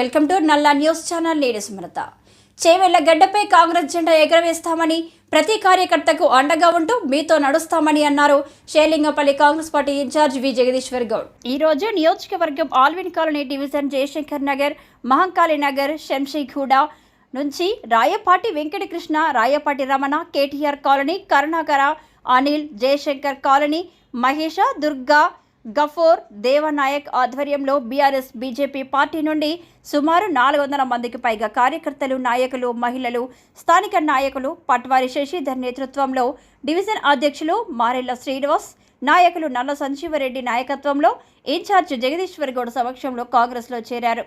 Welcome to Nalla news channel నేను స్మృత చేవెళ్ళ గడ్డపై కాంగ్రెస్ జెండా ఎగరవేస్తామని ప్రతి కార్యకర్తకు అండగా ఉంటూ మీతో నడుస్తామని అన్నారు Shelingapalli Congress party incharge V Jagadishwar Goud. ఈ రోజు నియోజకవర్గం Alvin colony division Jayashankar Nagar Mahankali Nagar Shamshiguda నుంచి Rayapati Venkatakrishna Rayapati Ramana KTR colony Karunakara Anil Jayashankar colony Mahesha Durga Gafoor Devanayak ఆధ్వర్యంలో బీఆర్ఎస్ బీజేపీ పార్టీ నుండి సుమారు నాలుగు వందల మందికి పైగా కార్యకర్తలు నాయకులు మహిళలు స్థానిక నాయకులు పట్వారి శశిధర్ నేతృత్వంలో డివిజన్ అధ్యక్షులు మారెళ్ళ శ్రీనివాస్ నాయకులు నల్ల సంజీవరెడ్డి నాయకత్వంలో ఇన్ఛార్జ్ జగదీశ్వర్ గౌడ్ సమక్షంలో కాంగ్రెస్లో చేరారు.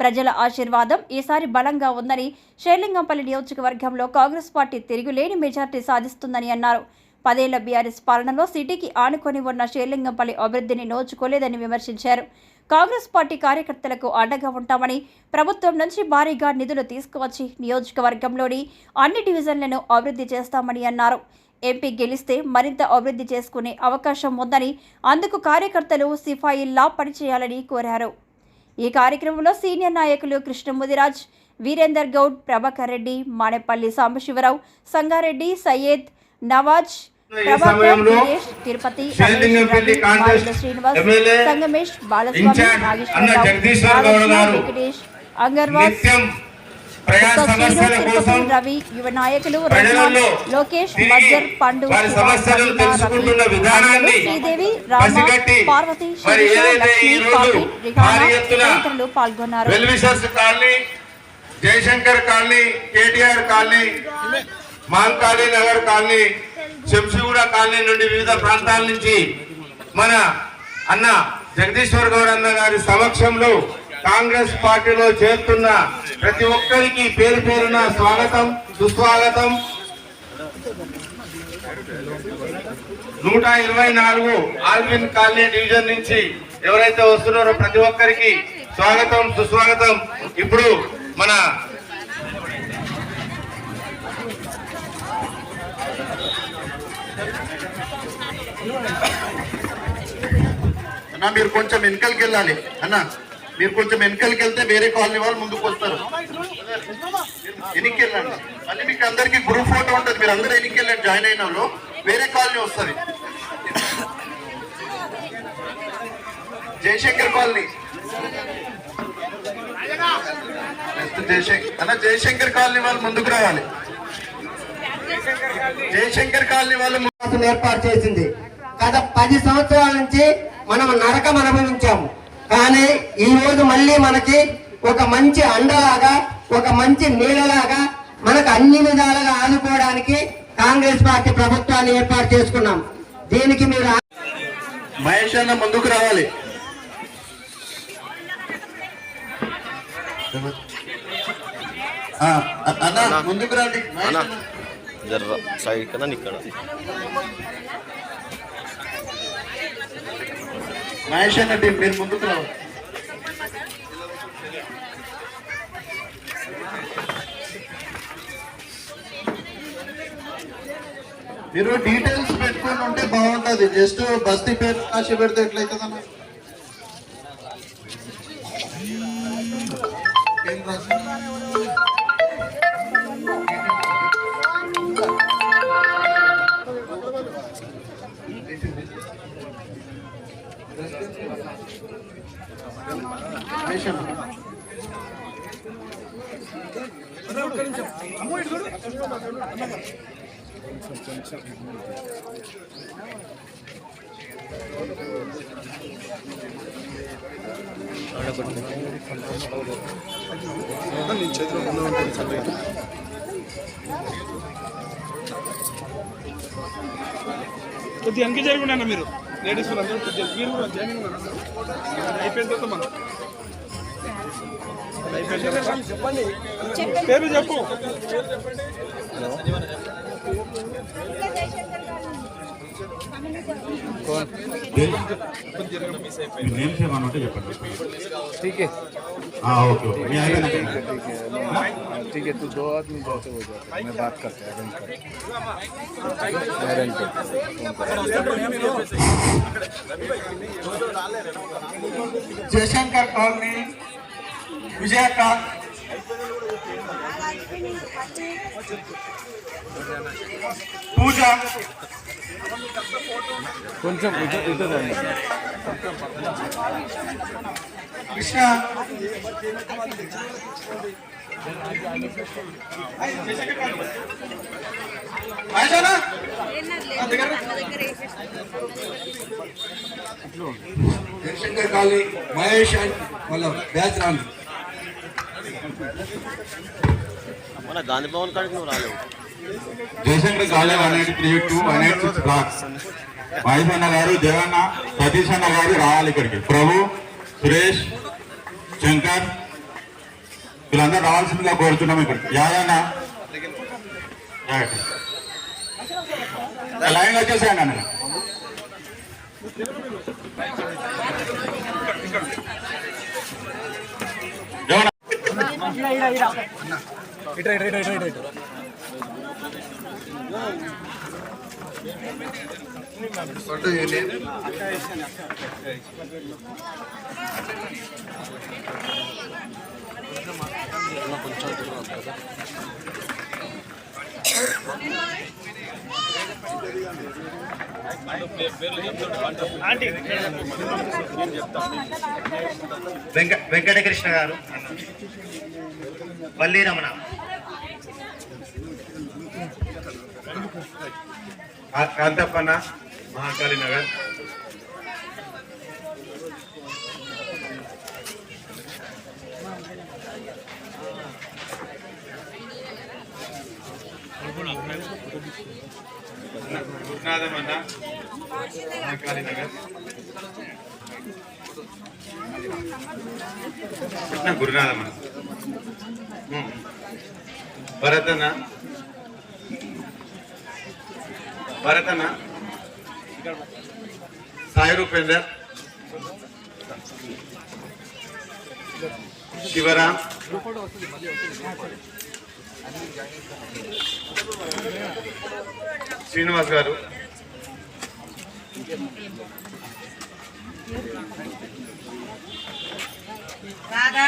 ప్రజల ఆశీర్వాదం ఈసారి బలంగా ఉందని షేర్లింగంపల్లి నియోజకవర్గంలో కాంగ్రెస్ పార్టీ తిరుగులేని మెజార్టీ సాధిస్తుందని అన్నారు. పదేళ్ళ బీఆర్ఎస్ పాలనలో సిటీకి ఆనుకొని ఉన్న శ్రీలింగంపల్లి అభివృద్ధిని నోచుకోలేదని విమర్శించారు. కాంగ్రెస్ పార్టీ కార్యకర్తలకు అండగా ఉంటామని ప్రభుత్వం నుంచి భారీగా నిధులు తీసుకువచ్చి నియోజకవర్గంలోని అన్ని డివిజన్లను అభివృద్ధి చేస్తామని అన్నారు. ఎంపీ గెలిస్తే మరింత అభివృద్ధి చేసుకునే అవకాశం ఉందని అందుకు కార్యకర్తలు సిఫాయిల్లా పనిచేయాలని కోరారు. ఈ కార్యక్రమంలో సీనియర్ నాయకులు కృష్ణముదిరాజ్ వీరేందర్ గౌడ్ ప్రభాకర్ రెడ్డి మానేపల్లి సాంబశివరావు సంగారెడ్డి సయ్యద్ నవాజ్ ఈ సమయంలో తిరుపతి ఎమ్మెల్యే సంగమేష్ బాలస్వామి ఇన్ఛార్జ్ అన్న నాగేశ్వరరావు జగదీశ్వర్ గౌడ్ నాగార్జున, గారు వెంకటేష్ అంగర్వాల్ నిత్యం ప్రజా కొత్త శ్రీను, సమస్యల తిరుపతి కోసం రవి యువ నాయకులు లోకేష్ మజ్జర్ పండు వారి సమస్యలను తెలుసుకుంటున్న విధానాన్ని శ్రీదేవి పసిగట్టి పార్వతి మరి ఏదైతే ఈ రోజు భారీ ఎత్తున పాల్గొన్నారు. Wellwishers colony Jayashankar colony KTR colony Mankali Nagar colony Shamshiguda colony నుండి వివిధ ప్రాంతాల నుంచి మన అన్న జగదీశ్వర్ గౌడ్ అన్న గారి సమక్షంలో కాంగ్రెస్ పార్టీలో చేరుతున్న ప్రతి ఒక్కరికి పేరు పేరున స్వాగతం సుస్వాగతం. నూట ఇరవై నాలుగు ఆల్విన్ కాలనీ డివిజన్ నుంచి ఎవరైతే వస్తున్నారో ప్రతి ఒక్కరికి స్వాగతం సుస్వాగతం. ఇప్పుడు మన అన్న మీరు కొంచెం వెనకలికి వెళ్ళాలి. అన్న మీరు కొంచెం వెనకలికి వెళ్తే వేరే కాలనీ వాళ్ళు ముందుకు వస్తారు. వెనక్కి వెళ్ళండి. మళ్ళీ మీకు అందరికి గ్రూప్ ఫోటో ఉంటుంది. మీరు అందరూ వెనక్కి వెళ్ళండి జాయిన్ అయిన వాళ్ళు. వేరే కాలనీ వస్తుంది. జయశంకర్ కాలనీ. జయశంకర్ అన్న జయశంకర్ కాలనీ వాళ్ళు ముందుకు రావాలి. జయశంకర్ కాలనీ వాళ్ళు ఏర్పాటు చేసింది. గత పది సంవత్సరాల నుంచి మనం నరకం అనుభవించాము. కానీ ఈ రోజు మళ్ళీ మనకి ఒక మంచి అండలాగా ఒక మంచి నీడలాగా మనకు అన్ని విధాలుగా ఆదుకోవడానికి కాంగ్రెస్ పార్టీ ప్రభుత్వాన్ని ఏర్పాటు చేసుకున్నాం. దీనికి మీరు మహేష్ అన్న ముందుకు రావాలి. అన్న ముందుకు రండి. సైడ్ ఇక్కడ మహేష్ అన్న టీం మీరు ముందుకు రావాలి మీరు డీటెయిల్స్ పెట్టుకుని ఉంటే బాగుంటుంది జస్ట్ బస్తీ పేరు కాశీ పెడితే ఎట్లయితుందన్న ఏం రాసింది? కొద్దిగా వెనక్కి జరగండి మీరు. లేడీస్ అందరూ కొద్దిగా మీరు కూడా జాయినింగ్ ఉన్నారు? అయిపోయిన తర్వాత మనం. తర్వాత పేరు చెప్పు. ठीक है। ठीक है हाँ। तू तो दो आदमी जाते हो जाते मैं बात करते हैं अरेंज कर। जयशंकर कॉलोनी विजय का। हैं జయశంకర్ కాలనీ విజయక్క పూజ కొంచెం ఇటు ఇటు రండి. కృష్ణ। మహేశానా? జయశంకర్ కాలనీ మహేష్ అండ్ వాళ్ళ బ్యాచ్ రాను మన గాంధీ భవన్ కాడికి నువ్వు రాలేవు. Jayashankar college one eight three two one eight six blocks Mahesh అన్న గారు జగన్న సతీష్ అన్న గారు రావాలి ఇక్కడికి. ప్రభు సురేష్ శంకర్ వీళ్ళందరూ రావాల్సిందిగా కోరుతున్నాం ఇక్కడికి. యాదన్న. లైన్ వచ్చేసాయండి అన్న. జగన్ ఇటు ఇటు ఇటు ఇటు ఇటు వెంక వెంకటకృష్ణ గారు. వల్లి కాంతప్పన్న మహాకాళి నగర్. గురునాథం అన్న మహాకాళి నగర్. కృష్ణ గురునాథం అన్న భరత్ అన్న భరతన సాయి రూపేందర్ శివరాం. శ్రీనివాస్ గారు. రాధా.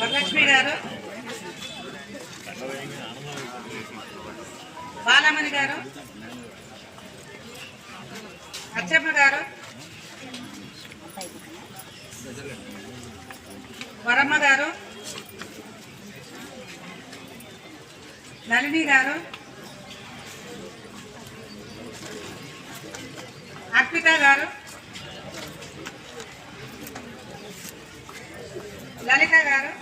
వరలక్ష్మి గారు. బాలమణి గారు? అచ్చమ్మ గారు? వరమ్మ గారు? నళిని గారు? అర్పిత గారు? లలిత గారు?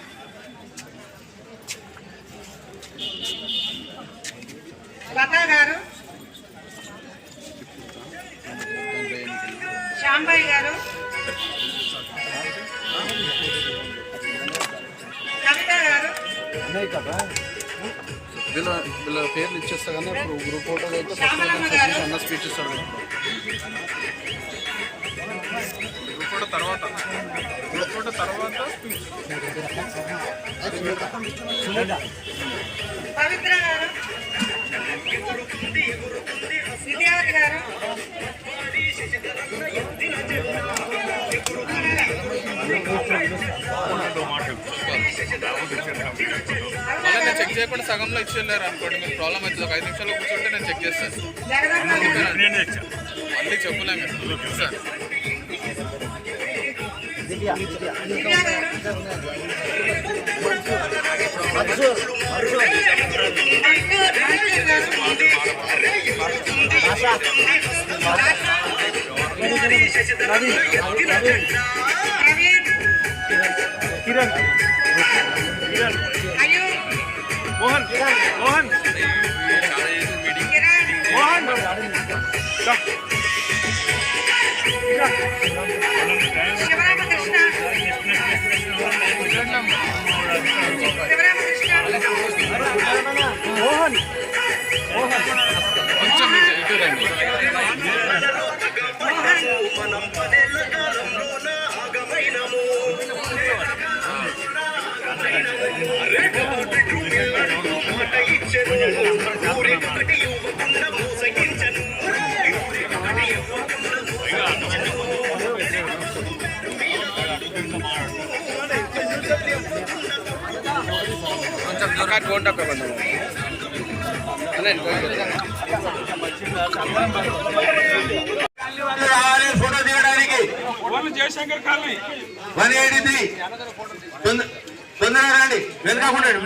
లత గారు శ్యాంబాయి గారు. కవిత గారు. ఉన్నాయి కదా వీళ్ళ వీళ్ళ పేర్లు ఇచ్చేస్తా కానీ ఇప్పుడు గ్రూప్ ఫోటోలు అయితే ఫస్ట్. అన్న స్పీచ్ ఇస్తాడు. గ్రూప్ ఫోటో తర్వాత. గ్రూప్ ఫోటో తర్వాత. పవిత్ర గారు. మళ్ళీ నేను చెక్ చేయకుండా సగంలో ఇచ్చి వెళ్ళారు అనుకోండి. మీకు ప్రాబ్లం అవుతుంది ఒక ఐదు నిమిషాలు కూర్చుంటే నేను చెక్ చేస్తాను. మళ్ళీ చెప్పలేము. సార్. किरण किरण मोहन मोहन मोहन मोहन মোহন মোহন ఫోన్ తక్కువ కొంచెం ఫోటో దిగడానికి వన్ ఎయిటీ త్రీ. తొందరగా రండి. వెనకాకుండా